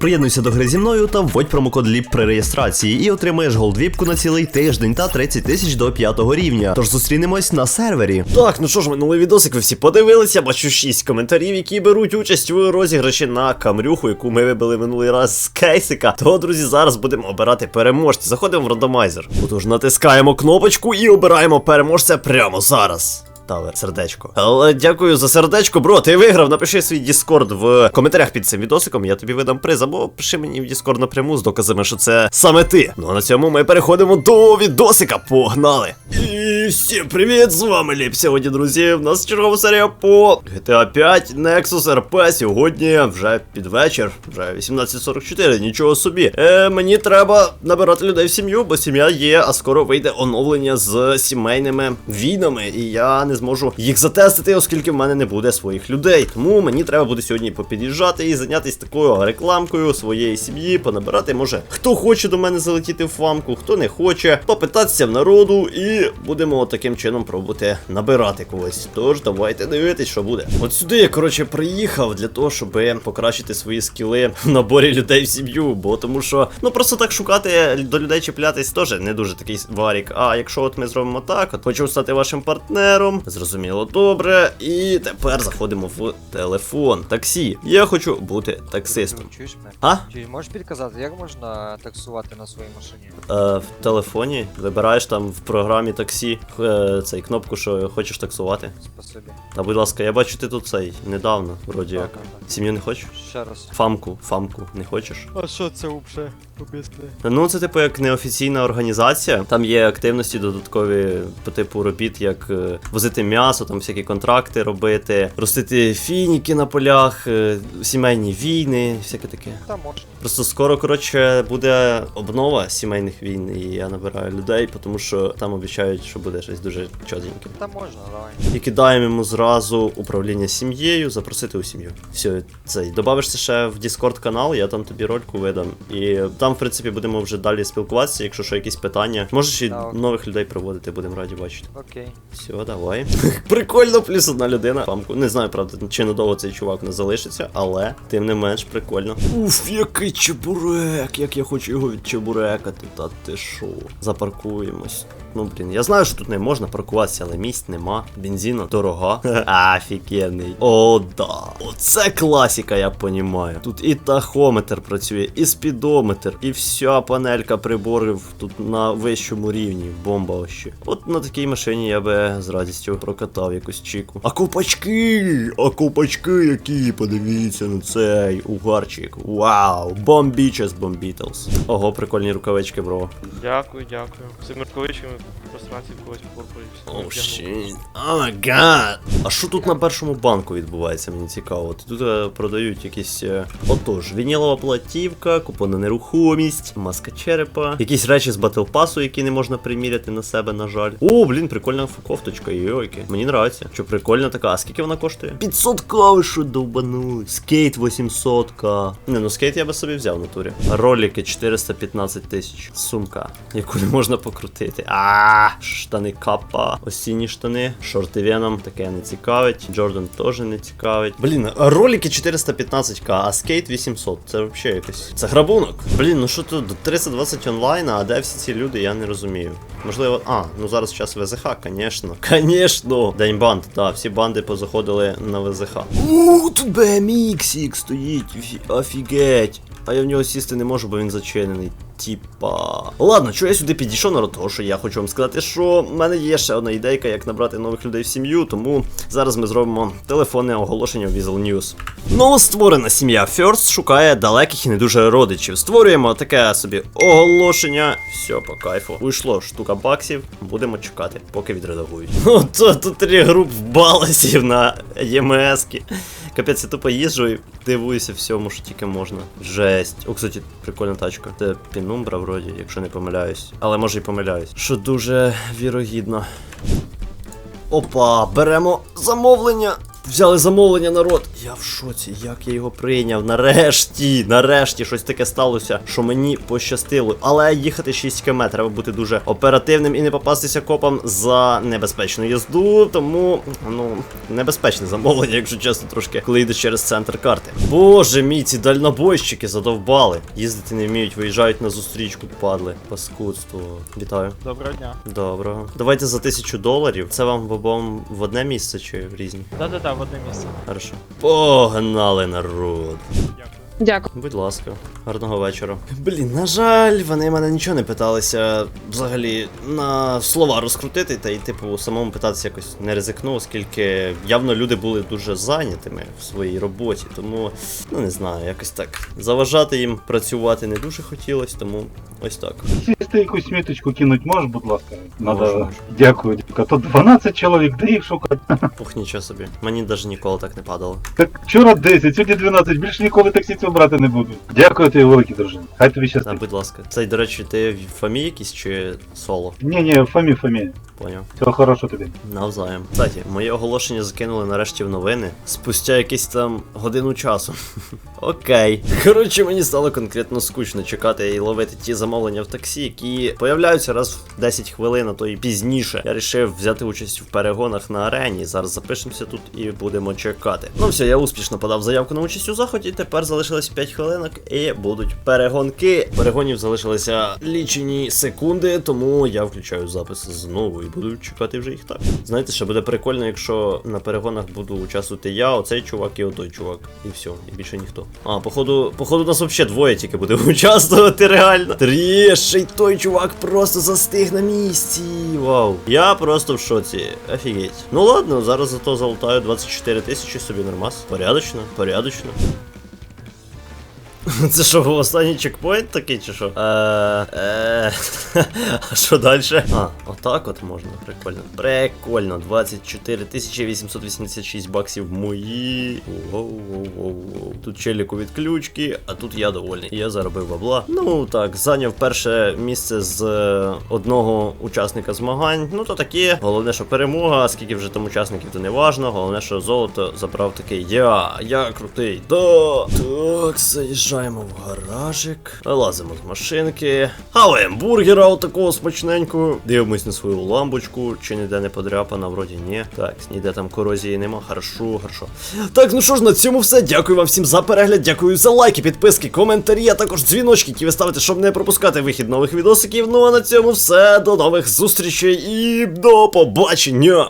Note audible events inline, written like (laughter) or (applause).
Приєднуйся до гри зі мною та вводь промокод LIP при реєстрації і отримаєш голдвіпку на цілий тиждень та 30 тисяч до 5 рівня. Тож зустрінемось на сервері. Так, ну що ж, минулий відосик ви всі подивилися, бачу 6 коментарів, які беруть участь у розіграші на камрюху, яку ми вибили минулий раз з кейсика. То, друзі, зараз будемо обирати переможця. Заходимо в рандомайзер. Отож, натискаємо кнопочку і обираємо переможця прямо зараз. Тавер, сердечко. Але дякую за сердечко, бро. Ти виграв. Напиши свій Діскорд в коментарях під цим відосиком. Я тобі видам приз, або пиши мені в Діскорд напряму з доказами, що це саме ти. Ну а на цьому ми переходимо до відосика. Погнали! Всім привіт! З вами Ліп. Сьогодні, друзі, в нас чергова серія по GTA 5 Nexus RP. Сьогодні вже під вечір, вже 18.44, нічого собі. Е, мені треба набирати людей в сім'ю, бо сім'я є, а скоро вийде оновлення з сімейними війнами, і я не зможу їх затестити, оскільки в мене не буде своїх людей. Тому мені треба буде сьогодні попід'їжджати і зайнятися такою рекламкою своєї сім'ї, понабирати, може, хто хоче до мене залетіти в фамку, хто не хоче, попитатися в народу, і будемо таким чином пробувати набирати когось. Тож давайте дивитись, що буде. От сюди я коротше приїхав для того, щоб покращити свої скіли в наборі людей в сім'ю. Бо тому що ну просто так шукати до людей чіплятись теж не дуже такий варік. А якщо от ми зробимо так, от хочу стати вашим партнером, зрозуміло, добре. І тепер заходимо в телефон. Таксі. Я хочу бути таксистом. Чуєш мене? А? Чи можеш підказати, як можна таксувати на своїй машині? Е, в телефоні вибираєш там в програмі таксі е, цей кнопку, що хочеш таксувати. Спасибі. А будь ласка, я бачу, ти тут цей недавно, вроді як. Так, так, так. Сім'ю не хочеш? Ще раз. Фамку, фамку, не хочеш? А що це взагалі? Об'ясни. Ну, це типу як неофіційна організація. Там є активності додаткові по типу робіт, як е, возити м'ясо, там всякі контракти робити, ростити фініки на полях, е, сімейні війни, всяке таке. Та можна. Просто скоро, коротше, буде обнова сімейних війн, і я набираю людей, тому що там обіцяють, що буде щось дуже чотеньке. Та можна, давай. І кидаємо йому зразу управління сім'єю, запросити у сім'ю. Все, цей. Добавишся ще в Discord канал, я там тобі рольку видам. І там, в принципі, будемо вже далі спілкуватися, якщо що якісь питання. Можеш і Так. нових людей проводити, будемо раді бачити. Окей. Все, давай. (laughs) Прикольно, плюс одна людина. Памку. Не знаю, правда, чи надовго цей чувак не залишиться, але тим не менш прикольно. Уф, який чебурек! Як я хочу його відчебурекати, та ти шо? Запаркуємось. Ну блін, я знаю, що тут не можна паркуватися, але місць нема. Бензина дорога. (laughs) Офігенний. О, да. Оце класіка, я понімаю. Тут і тахометр працює, і спідометр, і вся панелька приборів тут на вищому рівні. Бомба вообще. От на такій машині я би з радістю прокатав якусь чіку. А копачки! А копачки які! Подивіться на цей угарчик. Вау! Бомбічес бомбітлс. Ого, прикольні рукавички, бро. Дякую, дякую. З мірковичками пространці когось порпаюсь. О, щит. О, гад. А що тут на першому банку відбувається, мені цікаво. Тут е, продають якісь. е, Отож, вінілова платівка, купон на нерухомість, маска черепа, якісь речі з батл пасу, які не можна приміряти на себе, на жаль. О, блін, прикольна кофточка, йойки. Мені нравиться. Що прикольна така. А скільки вона коштує? 500 к ви що довбанули. Скейт 800 к Не, ну скейт я би собі взяв в натурі. Ролики 415 тисяч. Сумка, яку не можна покрутити. А, штани капа, осінні штани, шорти веном, таке не цікавить. Джордан теж не цікавить. Блін, ролики 415к, а скейт 800. Це взагалі якось. Це грабунок. Блін, ну що тут 320 онлайн, а де всі ці люди, я не розумію. Можливо, а, ну зараз час ВЗХ, звісно. Звісно. День банд, так, всі банди позаходили на ВЗХ. Ууу, тут BMX стоїть, офігеть. А я в нього сісти не можу, бо він зачинений. Типа. Ладно, чого я сюди підійшов народ, того що я хочу вам сказати, що в мене є ще одна ідейка, як набрати нових людей в сім'ю, тому зараз ми зробимо телефонне оголошення в Weasel News. Новостворена сім'я First шукає далеких і не дуже родичів. Створюємо таке собі оголошення. Все, по кайфу. Вийшло штука баксів. Будемо чекати, поки відредагують. (laughs) Ото тут три груп баласів на ЄМС-ки. Капець, я тупо їжджу і дивуюся всьому, що тільки можна. Жесть. О, кстати, прикольна тачка. Це Пінумбра, вроді, якщо не помиляюсь. Але може і помиляюсь. Що дуже вірогідно. Опа, беремо замовлення. Взяли замовлення, народ. Я в шоці, як я його прийняв. Нарешті, нарешті щось таке сталося, що мені пощастило. Але їхати 6 км, треба бути дуже оперативним і не попастися копам за небезпечну їзду. Тому, ну, небезпечне замовлення, якщо чесно, трошки, коли йдеш через центр карти. Боже мій, ці дальнобойщики задовбали. Їздити не вміють, виїжджають на зустрічку, падли. Паскудство. Вітаю. Доброго дня. Доброго. Давайте за тисячу доларів. Це вам в обом в одне місце чи в різні? Да-да-да, в одне місце. Хорошо. Погнали народ. Дякую. Будь ласка, гарного вечора. Блін, на жаль, вони мене нічого не питалися взагалі на слова розкрутити, та й типу самому питатися якось не ризикнув, оскільки явно люди були дуже зайнятими в своїй роботі, тому ну не знаю, якось так. Заважати їм працювати не дуже хотілося, тому ось так. Сісти якусь міточку кинуть можеш, будь ласка. Надо... Можу, можу. Дякую, дякую. А то 12 чоловік, де їх шукати? Пух, нічого собі. Мені навіть ніколи так не падало. Так вчора 10, сьогодні 12, більше ніколи таксі брати не буду. Дякую тобі, великий дружин. Хай тобі щастить. будь ласка. Це, до речі, ти в фамі якийсь чи соло? Ні, ні, Фомі, Фомі. Поняв. Всього хорошого тобі. Навзаєм. Кстати, моє оголошення закинули нарешті в новини спустя якийсь там годину часу. Окей. (laughs) Коротше, мені стало конкретно скучно чекати і ловити ті замовлення в таксі, які появляються раз в 10 хвилин, а то і пізніше. Я вирішив взяти участь в перегонах на арені. Зараз запишемося тут і будемо чекати. Ну все, я успішно подав заявку на участь у заході. Тепер залишилось 5 хвилинок і будуть перегонки. Перегонів залишилися лічені секунди, тому я включаю запис знову і буду чекати вже їх так. Знаєте, що буде прикольно, якщо на перегонах буду участвувати я, оцей чувак і отой чувак. І все, і більше ніхто. А, походу, походу, нас вообще двоє тільки буде (laughs) участвувати реально. Ще той чувак просто застиг на місці. Вау. Я просто в шоці. Офігеть. Ну ладно, зараз зато залутаю 24 тисячі собі нормас. Порядочно, порядочно. (laughs) Це що, останній чекпоінт такий чи що? Е, е, (laughs) А що далі? А, отак от можна. Прикольно. Прикольно. 24 886 баксів мої. Воу-воу-воу-воу. Тут челіку від ключки, а тут я довольний. Я заробив бабла. Ну так, зайняв перше місце з е, одного учасника змагань. Ну то таке. Головне, що перемога, скільки вже там учасників, то не важно. Головне, що золото забрав такий я. Я крутий. Да. Так, заїжджаємо в гаражик. Лазимо з машинки. Хаваємо бургера отакого смачненького. Дивимось на свою лампочку. Чи ніде не подряпана, вроді ні. Так, ніде там корозії нема. Хорошо, хорошо. Так, ну що ж, на цьому все. Дякую вам всім за перегляд. Дякую за лайки, підписки, коментарі, а також дзвіночки, які ви ставите, щоб не пропускати вихід нових відосиків. Ну а на цьому все. До нових зустрічей і до побачення.